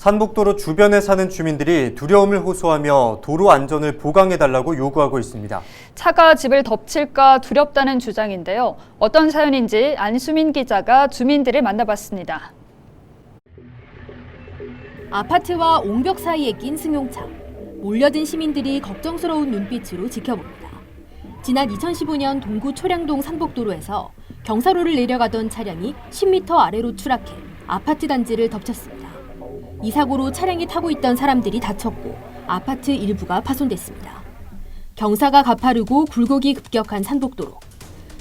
산복도로 주변에 사는 주민들이 두려움을 호소하며 도로 안전을 보강해달라고 요구하고 있습니다. 차가 집을 덮칠까 두렵다는 주장인데요. 어떤 사연인지 안수민 기자가 주민들을 만나봤습니다. 아파트와 옹벽 사이에 낀 승용차. 몰려든 시민들이 걱정스러운 눈빛으로 지켜봅니다. 지난 2015년 동구 초량동 산복도로에서 경사로를 내려가던 차량이 10m 아래로 추락해 아파트 단지를 덮쳤습니다. 이 사고로 차량에 타고 있던 사람들이 다쳤고 아파트 일부가 파손됐습니다. 경사가 가파르고 굴곡이 급격한 산복도로.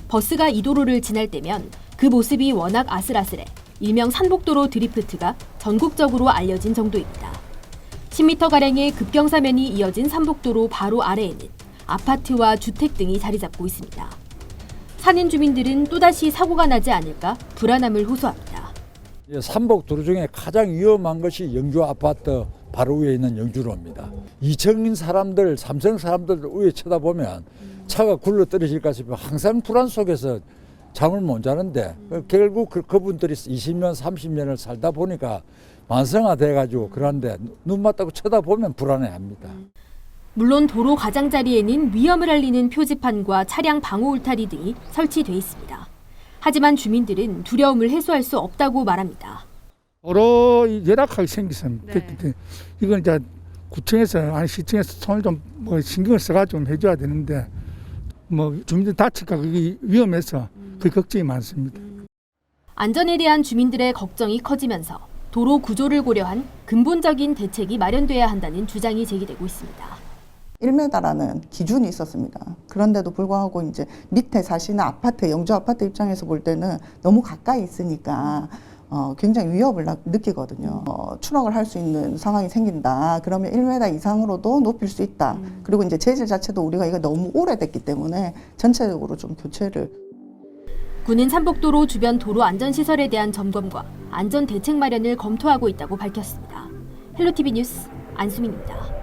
버스가 이 도로를 지날 때면 그 모습이 워낙 아슬아슬해 일명 산복도로 드리프트가 전국적으로 알려진 정도입니다. 10m가량의 급경사면이 이어진 산복도로 바로 아래에는 아파트와 주택 등이 자리 잡고 있습니다. 산인 주민들은 또다시 사고가 나지 않을까 불안함을 호소합니다. 이 삼복 도로 중에 가장 위험한 것이 영주 아파트 바로 위에 있는 영주로입니다. 이층인 사람들, 삼성 사람들 위에 쳐다보면 차가 굴러 떨어질까 싶어 항상 불안 속에서 잠을 못 자는데 결국 그, 그분들이 20년, 30년을 살다 보니까 만성화돼 가지고 그런데 눈 맞다고 쳐다보면 불안해합니다. 물론 도로 가장자리에는 위험을 알리는 표지판과 차량 방호 울타리 등이 설치돼 있습니다. 하지만 주민들은 두려움을 해소할 수 없다고 말합니다. 도로 열악하게 생겼습니다. 이건 이제 구청에서 아니 시청에서 손을 좀뭐 신경을 써가지고 좀 해줘야 되는데 뭐 주민들 다칠까 그게 위험해서 그 걱정이 많습니다. 안전에 대한 주민들의 걱정이 커지면서 도로 구조를 고려한 근본적인 대책이 마련돼야 한다는 주장이 제기되고 있습니다. 1m라는 기준이 있었습니다. 그런데도 불구하고 이제 밑에 사시는 아파트, 영주 아파트 입장에서 볼 때는 너무 가까이 있으니까 어, 굉장히 위협을 나- 느끼거든요. 어, 추락을 할 수 있는 상황이 생긴다. 그러면 1m 이상으로도 높일 수 있다. 그리고 이제 재질 자체도 우리가 이거 너무 오래됐기 때문에 전체적으로 좀 교체를 군은 산복도로 주변 도로 안전시설에 대한 점검과 안전 대책 마련을 검토하고 있다고 밝혔습니다. 헬로티비 뉴스 안수민입니다.